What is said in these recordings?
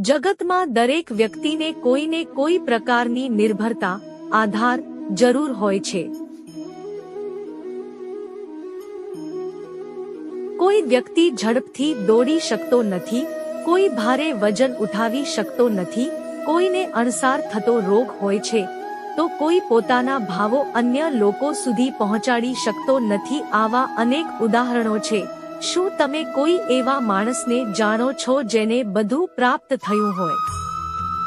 જગતમાં દરેક વ્યક્તિને કોઈને કોઈ પ્રકારની નિર્ભરતા, આધાર જરૂર હોય છે. કોઈ વ્યક્તિ ઝડપથી દોડી શકતો નથી, કોઈ ભારે વજન ઉઠાવી શકતો નથી, કોઈને અણસાર થતો રોગ હોય છે, તો કોઈ પોતાના ભાવો અન્ય લોકો સુધી પહોંચાડી શકતો નથી આવા અનેક ઉદાહરણો છે. શું તમે કોઈ એવા માણસને જાણો છો જેને બધું પ્રાપ્ત થયું હોય?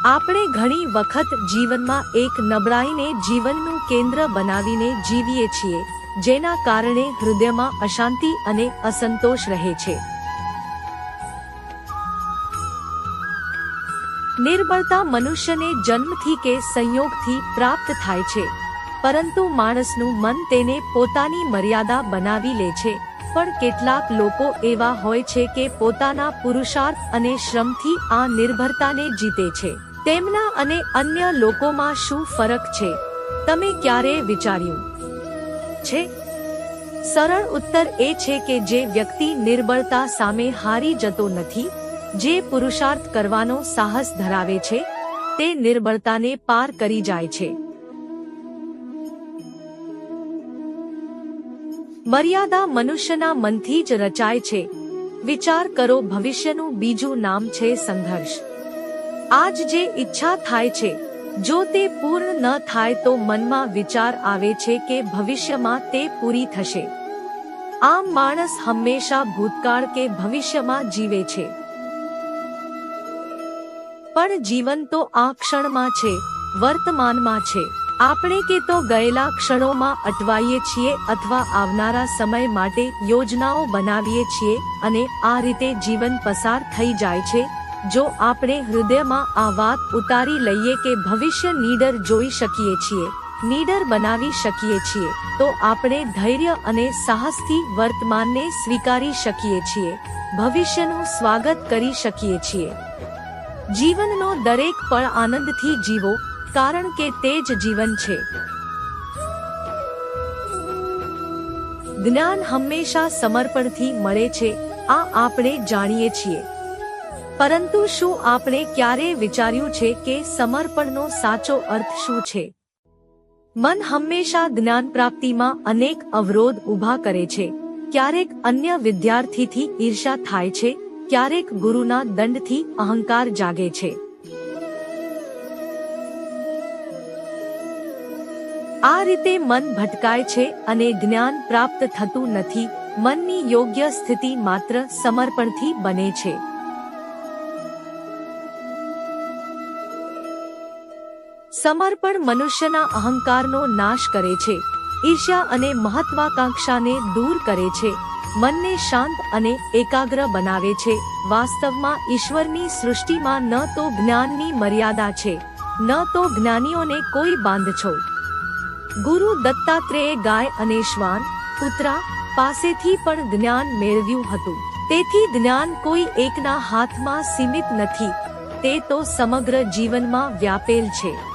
આપણે ઘણી વખત જીવનમાં એક નબળાઈને જીવનનું કેન્દ્ર બનાવીને જીવીએ છીએ, જેના કારણે હૃદયમાં અશાંતિ અને અસંતોષ રહે છે. નિર્બળતા મનુષ્યને જન્મથી કે સંયોગથી પ્રાપ્ત થાય છે, પરંતુ માણસનું મન તેને પોતાની મર્યાદા બનાવી લે છે. પણ કેટલાક લોકો એવા હોય છે કે પોતાના પુરુષાર્થ અને શ્રમથી આ નિર્ભરતાને જીતે છે. તેમના અને અન્ય લોકોમાં શું ફરક છે? તમે ક્યારે વિચાર્યું છે? સરળ ઉત્તર એ છે કે જે વ્યક્તિ નિર્બળતા સામે હારી જતો નથી, જે પુરુષાર્થ કરવાનો સાહસ ધરાવે છે, તે નિર્બળતાને પાર કરી જાય છે. મર્યાદા મનુષ્યના મનથી જ રચાય છે. વિચાર કરો, ભવિષ્યનું બીજું નામ છે સંઘર્ષ. આજ જે ઈચ્છા થાય છે, જો તે પૂર્ણ ન થાય તો મનમાં વિચાર આવે છે કે ભવિષ્યમાં તે પૂરી થશે. આમ માણસ હંમેશા ભૂતકાળ કે ભવિષ્યમાં જીવે છે. પણ જીવન તો આ ક્ષણમાં છે, વર્તમાનમાં છે. આપણે કે તો ગયેલા ક્ષણોમાં અટવાઈએ છીએ અથવા આવનારા સમય માટે યોજનાઓ બનાવીએ છીએ અને આ રીતે જીવન પસાર થઈ જાય છે. જો આપણે હૃદયમાં આ વાત ઉતારી લઈએ કે ભવિષ્ય નીડર જોઈ શકીએ છીએ, નીડર બનાવી શકીએ છીએ, તો આપણે ધૈર્ય અને સાહસથી વર્તમાનને સ્વીકારી શકીએ છીએ, ભવિષ્યનું સ્વાગત કરી શકીએ છીએ. જીવનનો દરેક પળ આનંદથી જીવો કારણ કે તે જ જીવન છે. જ્ઞાન હંમેશા સમર્પણથી મળે છે, આ આપણે જાણીએ છીએ. પરંતુ શું આપણે ક્યારે વિચાર્યું છે કે સમર્પણનો સાચો અર્થ શું છે? મન હંમેશા જ્ઞાન પ્રાપ્તિમાં અનેક અવરોધ ઊભા કરે છે. ક્યારેક અન્ય વિદ્યાર્થીથી ઈર્ષા થાય છે, ક્યારેક ગુરુના દંડથી અહંકાર જાગે છે. આ રીતે મન ભટકાય છે અને જ્ઞાન પ્રાપ્ત થતું નથી, મનની યોગ્ય સ્થિતિ માત્ર સમર્પણથી બને છે. સમર્પણ મનુષ્યના અહંકારનો નાશ કરે છે, ઈર્ષ્યા અને મહત્વાકાંક્ષાને દૂર કરે છે, મનને શાંત અને એકાગ્ર બનાવે છે, વાસ્તવમાં ઈશ્વરની સૃષ્ટિમાં ન તો જ્ઞાનની મર્યાદા છે, ન તો જ્ઞાનીઓને કોઈ બાંધછોડ. ગુરુ દત્તાત્રેય ગાય અને શ્વાન કૂતરા પાસેથી પણ જ્ઞાન મેળવ્યું હતું. તેથી જ્ઞાન કોઈ એકના હાથમાં સીમિત નથી. તે તો સમગ્ર જીવનમાં વ્યાપેલ છે.